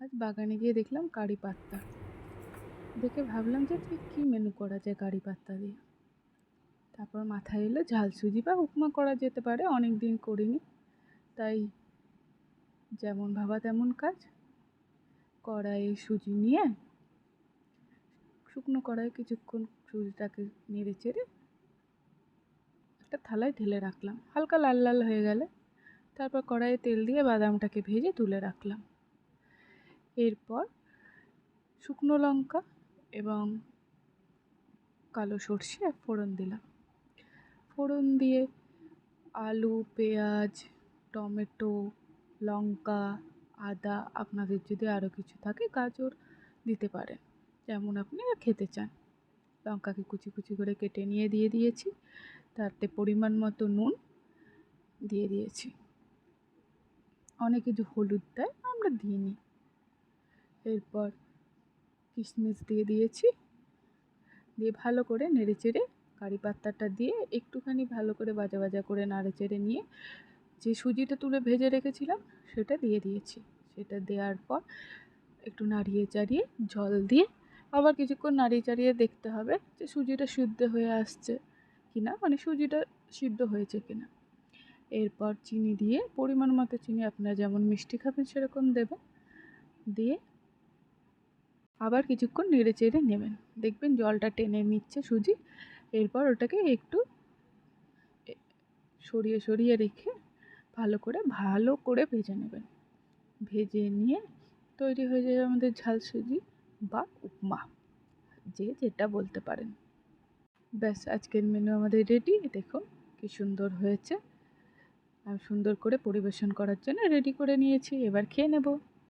আজ বাগানে গিয়ে দেখলাম কারি পাত্তা। দেখে ভাবলাম যে ঠিক কী মেনু করা যায় কারি পাত্তা দিয়ে। তারপর মাথায় এলো ঝাল সুজি বা উপমা করা যেতে পারে অনেক দিন করিনি। তাই যেমন ভাবা তেমন কাজ। কড়াইয়ে সুজি নিয়ে শুকনো কড়াই কিছুক্ষণ সুজিটাকে নেড়ে চেড়ে একটা থালায় ঢেলে রাখলাম। হালকা লাল লাল হয়ে গেলে তারপর কড়াইয়ে তেল দিয়ে বাদামটাকে ভেজে তুলে রাখলাম। এরপর শুকনো লঙ্কা এবং কালো সর্ষে ফোড়ন দিলাম। ফোড়ন দিয়ে আলু, পেঁয়াজ, টমেটো, লঙ্কা, আদা আপনাদের যদি আরও কিছু থাকে গাজর দিতে পারেন। যেমন আপনারা খেতে চান। লঙ্কাকে কুচি কুচি করে কেটে নিয়ে দিয়ে দিয়েছি। তাতে পরিমাণ মতো নুন দিয়ে দিয়েছি। অনেকে যে হলুদ দেয়, আমরা দিইনি এরপর কিশমিশ দিয়ে দিয়েছি। দিয়ে ভালো করে নেড়ে চেড়ে কারি পাত্তাটা দিয়ে একটুখানি ভালো করে বাজা বাজা করে নাড়ে চেড়ে নিয়ে যে সুজিটা তুলে ভেজে রেখেছিলাম সেটা দিয়ে দিয়েছি। সেটা দেওয়ার পর একটু নাড়িয়ে চাড়িয়ে জল দিয়ে আবার কিছুক্ষণ নাড়িয়ে চাড়িয়ে দেখতে হবে যে সুজিটা সিদ্ধ হয়ে আসছে কি না মানে সুজিটা সিদ্ধ হয়েছে কি না এরপর চিনি দিয়ে পরিমাণ মতো চিনি, আপনারা যেমন মিষ্টি খাবেন সেরকম দেবেন। দিয়ে আবার কিছুক্ষণ নেড়ে চেড়ে নেবেন। দেখবেন জলটা টেনে নিচ্ছে সুজি। এরপর ওটাকে একটু সরিয়ে সরিয়ে রেখে ভালো করে ভালো করে ভেজে নেবেন। ভেজে নিয়ে তৈরি হয়ে যাবে আমাদের ঝাল সুজি বা উপমা, যে যেটা বলতে পারেন। ব্যাস, আজকের মেনু আমাদের রেডি দেখুন কি সুন্দর হয়েছে। আমি সুন্দর করে পরিবেশন করার জন্য রেডি করে নিয়েছি। এবার খেয়ে নেব।